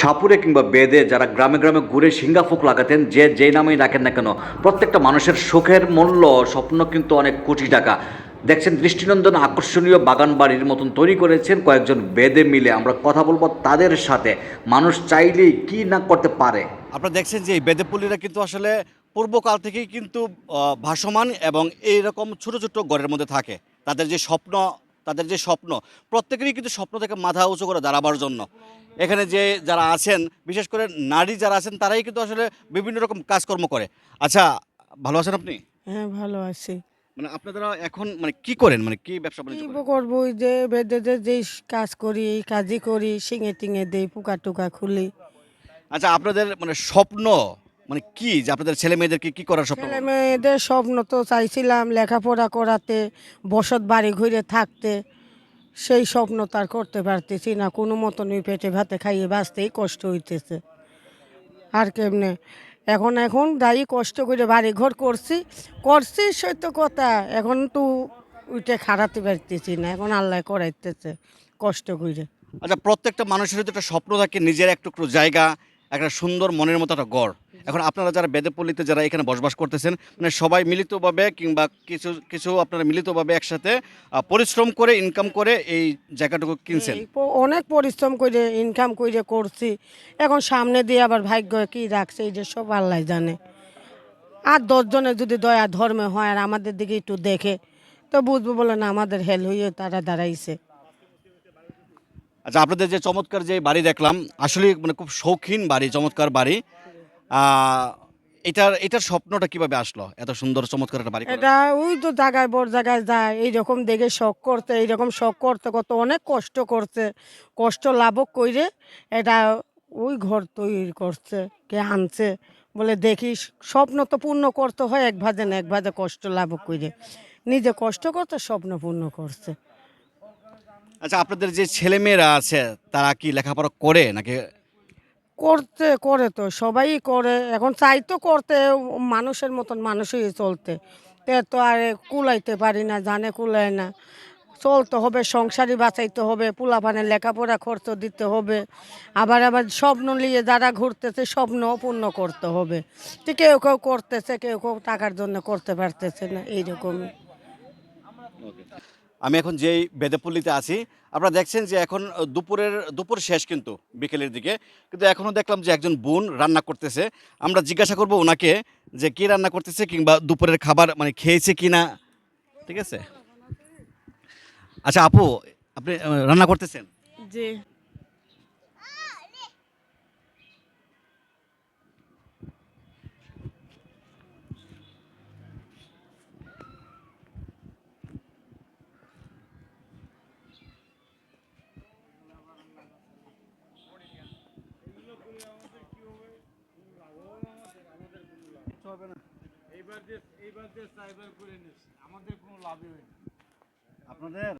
সাপুরে কিংবা বেদে যারা গ্রামে গ্রামে ঘুরে সিঙ্গাফুক লাগাতেন, যে যেই নামেই রাখেন না কেন, প্রত্যেকটা মানুষের সুখের মূল্য, স্বপ্ন কিন্তু অনেক কোটি টাকা। দেখছেন, দৃষ্টিনন্দন আকর্ষণীয় বাগান বাড়ির মতন তৈরি করেছেন কয়েকজন বেদে মিলে। আমরা কথা বলব তাদের সাথে। মানুষ চাইলেই কি না করতে পারে? আপনারা দেখছেন যে এই বেদেপল্লীরা কিন্তু আসলে পূর্বকাল থেকেই কিন্তু ভাসমান এবং এই রকম ছোট ছোট ঘরের মধ্যে থাকে। তাদের যে স্বপ্ন তাদের যে স্বপ্ন প্রত্যেকেরই কিন্তু স্বপ্ন থেকে মাথা উঁচু করে দাঁড়াবার জন্য। এখানে যে যারা আছেন বিশেষ করে নারী যারা আছেন তারাই কিন্তু আসলে বিভিন্ন রকম কাজকর্ম করে। আচ্ছা ভালো আছেন আপনি? হ্যাঁ ভালো আছি। মানে আপনারা এখন মানে কি করেন? মানে কি ব্যবসা বাণিজ্য করেন? করব ওই যে বেদে যে যেই কাজ করি এই কাজই করি শিঙে টিঙে দেই পোকা টোকা খুলি। আচ্ছা আপনাদের মানে স্বপ্ন মানে কি যে আপনাদের ছেলে মেয়েদেরকে কি করার স্বপ্ন ছেলে মেয়েদের স্বপ্ন তো চাইছিলাম লেখাপড়া করাতে বসত বাড়ি ঘুরে থাকতে। সেই স্বপ্ন তার করতে পারতেছি না কোনো মতন ওই পেটে ভাতে খাইয়ে বাঁচতেই কষ্ট হইতেছে। আর কেমনে? এখন এখন দায়ী কষ্ট করে বাড়ি ঘর করছি করছি সত্য কথা এখন তো উইটে খাড়াতে পারতেছি না এখন আল্লাহ করাইতেছে কষ্ট করে আচ্ছা প্রত্যেকটা মানুষের তো একটা স্বপ্ন থাকে নিজের এক টুকরো জায়গা একটা সুন্দর মনের মতো একটা গড়। এখন আপনারা যারা বেদেপল্লীতে যারা এখানে বসবাস করতেছেন মানে সবাই মিলিতভাবে কিংবা কিছু কিছু আপনারা মিলিতভাবে একসাথে পরিশ্রম করে ইনকাম করে এই জায়গাটুকু কিনছেন। অনেক পরিশ্রম করে ইনকাম করে করছি। এখন সামনে দিয়ে আবার ভাগ্য কি রাখছে, এই যে সব আল্লাহ জানে। আর দশজনের যদি দয়া ধর্মে হয় আর আমাদের দিকে একটু দেখে, তো বুঝব বলে না, আমাদের হেল হয়ে তারা দাঁড়াইছে। আচ্ছা আপনাদের যে চমৎকার যে বাড়ি দেখলাম আসলে মানে খুব শৌখিন বাড়ি চমৎকার বাড়ি। এটার এটার স্বপ্নটা কীভাবে আসলো? এত সুন্দর চমৎকার একটা বাড়ি এটা ওই তো জায়গায় বড় জায়গায় যায় এইরকম দেখে শখ করতে এইরকম শখ করতে করতে অনেক কষ্ট করছে কষ্ট লাভক করে এটা ওই ঘর তৈরি করছে কে আনছে বলে দেখি স্বপ্ন তো পূর্ণ করতে হয় এক ভাজে না এক ভাজে কষ্ট লাভক করে নিজে কষ্ট করতে স্বপ্ন পূর্ণ করছে। আচ্ছা আপনাদের যে ছেলে মেয়েরা আছে তারা কি লেখাপড়া করে নাকি? করতে করে তো সবাই করে। এখন চাই তো করতে মানুষের মতন মানুষই চলতে। তে তো আর কুলাইতে পারি না জানে কুলায় না। চলতে হবে সংসারই বাঁচাইতে হবে পোলাপানের লেখাপড়া খরচ দিতে হবে। আবার আবার স্বপ্ন নিয়ে যারা ঘুরতেছে স্বপ্নও পূর্ণ করতে হবে। তো কেউ কেউ করতেছে কেউ কেউ টাকার জন্য করতে পারতেছে না এইরকমই আমি এখন যেই বেদেপল্লিতে আছি, আপনারা দেখছেন যে এখন দুপুরের, দুপুর শেষ কিন্তু বিকেলের দিকে। কিন্তু এখনও দেখলাম যে একজন বোন রান্না করতেছে। আমরা জিজ্ঞাসা করব ওনাকে যে কি রান্না করতেছে কিংবা দুপুরের খাবার মানে খেয়েছে কি না ঠিক আছে? আচ্ছা আপু, আপনি রান্না করতেছেন? জি। আপনাদের?